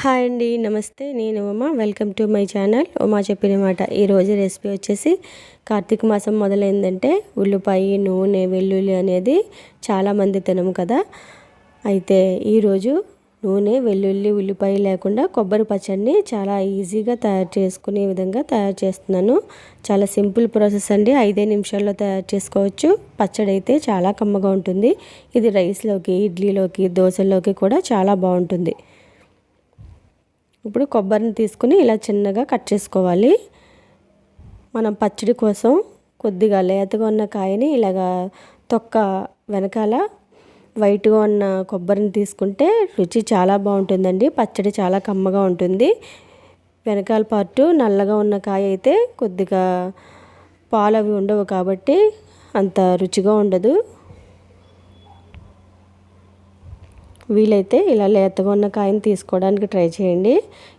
Hi అండి నమస్తే. నేను Uma. Welcome to my channel. Uma చెప్పిన మాట. ఈరోజు రెసిపీ వచ్చేసి కార్తీక మాసం మొదలైందంటే ఉల్లిపాయ నూనె వెల్లుల్లి అనేది చాలామంది తినము కదా. అయితే ఈరోజు నూనె వెల్లుల్లి ఉల్లిపాయ లేకుండా కొబ్బరి పచ్చడిని చాలా ఈజీగా తయారు చేసుకునే విధంగా తయారు చేస్తున్నాను. చాలా సింపుల్ ప్రాసెస్ అండి. ఐదే నిమిషాల్లో తయారు చేసుకోవచ్చు. పచ్చడి అయితే చాలా కమ్మగా ఉంటుంది. ఇది రైస్లోకి ఇడ్లీలోకి దోశల్లోకి కూడా చాలా బాగుంటుంది. ఇప్పుడు కొబ్బరిని తీసుకుని ఇలా చిన్నగా కట్ చేసుకోవాలి. మనం పచ్చడి కోసం కొద్దిగా లేతగా ఉన్న కాయని ఇలాగా తొక్క వెనకాల వైట్గా ఉన్న కొబ్బరిని తీసుకుంటే రుచి చాలా బాగుంటుందండి. పచ్చడి చాలా కమ్మగా ఉంటుంది. వెనకాల పార్టు నల్లగా ఉన్న కాయ అయితే కొద్దిగా పాలు అవి ఉండవు కాబట్టి అంత రుచిగా ఉండదు. వీలైతే ఇలా లేతగా ఉన్న కాయని తీసుకోవడానికి ట్రై చేయండి.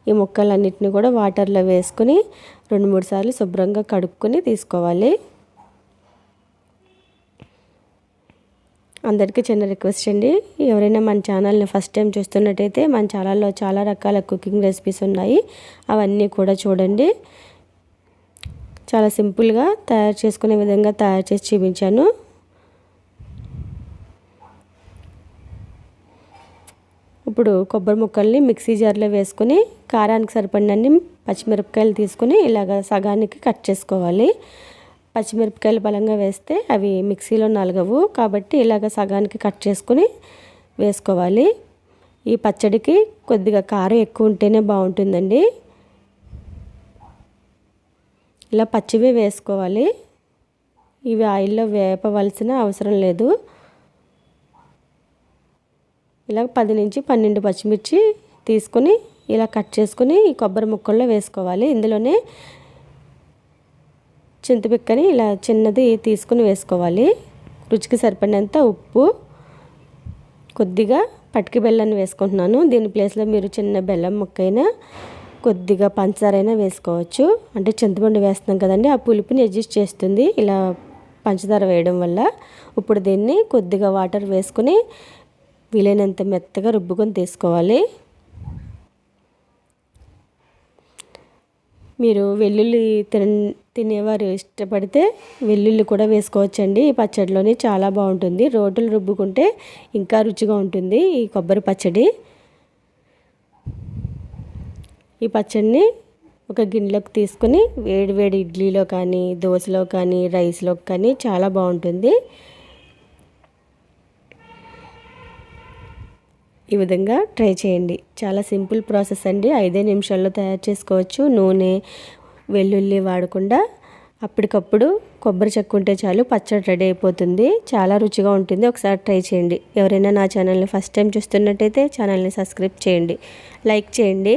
ఈ ముక్కలన్నిటిని కూడా వాటర్లో వేసుకుని రెండు మూడు సార్లు శుభ్రంగా కడుక్కొని తీసుకోవాలి. అందరికీ చిన్న రిక్వెస్ట్ అండి. ఎవరైనా మన ఛానల్ని ఫస్ట్ టైం చూస్తున్నట్టయితే మన ఛానల్లో చాలా రకాల కుకింగ్ రెసిపీస్ ఉన్నాయి. అవన్నీ కూడా చూడండి. చాలా సింపుల్గా తయారు చేసుకునే విధంగా తయారు చేసి చూపించాను. ఇప్పుడు కొబ్బరి ముక్కల్ని మిక్సీ జార్లో వేసుకుని కారానికి సరిపడినన్ని పచ్చిమిరపకాయలు తీసుకుని ఇలాగ సగానికి కట్ చేసుకోవాలి. పచ్చిమిరపకాయలు బలంగా వేస్తే అవి మిక్సీలో నలగవు కాబట్టి ఇలాగ సగానికి కట్ చేసుకుని వేసుకోవాలి. ఈ పచ్చడికి కొద్దిగా కారం ఎక్కువ ఉంటేనే బాగుంటుందండి. ఇలా పచ్చివే వేసుకోవాలి. ఇవి ఆయిల్లో వేపవలసిన అవసరం లేదు. ఇలా పది నుంచి పన్నెండు పచ్చిమిర్చి తీసుకొని ఇలా కట్ చేసుకుని ఈ కొబ్బరి ముక్కల్లో వేసుకోవాలి. ఇందులోనే చింతపిక్కని ఇలా చిన్నది తీసుకుని వేసుకోవాలి. రుచికి సరిపడినంత ఉప్పు కొద్దిగా పటికి బెల్లాన్ని వేసుకుంటున్నాను. దీని ప్లేస్లో మీరు చిన్న బెల్లం ముక్కైనా కొద్దిగా పంచదారైనా వేసుకోవచ్చు. అంటే చింతపండు వేస్తున్నాం కదండి ఆ పులుపుని అడ్జస్ట్ చేస్తుంది. ఇలా పంచదార వేయడం వల్ల ఇప్పుడు దీన్ని కొద్దిగా వాటర్ వేసుకుని వీలైనంత మెత్తగా రుబ్బుకొని తీసుకోవాలి. మీరు వెల్లుల్లి తిన తినేవారు ఇష్టపడితే వెల్లుల్లి కూడా వేసుకోవచ్చండి. ఈ పచ్చడిలోనే చాలా బాగుంటుంది. రోడ్లు రుబ్బుకుంటే ఇంకా రుచిగా ఉంటుంది ఈ కొబ్బరి పచ్చడి. ఈ పచ్చడిని ఒక గిన్నెలోకి తీసుకుని వేడి వేడి ఇడ్లీలో కానీ దోశలో కానీ రైస్లో కానీ చాలా బాగుంటుంది. ఈ విధంగా ట్రై చేయండి. చాలా సింపుల్ ప్రాసెస్ అండి. ఐదే నిమిషాల్లో తయారు చేసుకోవచ్చు. నూనె వెల్లుల్లి వాడకుండా అప్పటికప్పుడు కొబ్బరి చెక్కు ఉంటే చాలు పచ్చడి రెడీ అయిపోతుంది. చాలా రుచిగా ఉంటుంది. ఒకసారి ట్రై చేయండి. ఎవరైనా నా ఛానల్ని ఫస్ట్ టైం చూస్తున్నట్టయితే ఛానల్ని సబ్స్క్రైబ్ చేయండి. లైక్ చేయండి.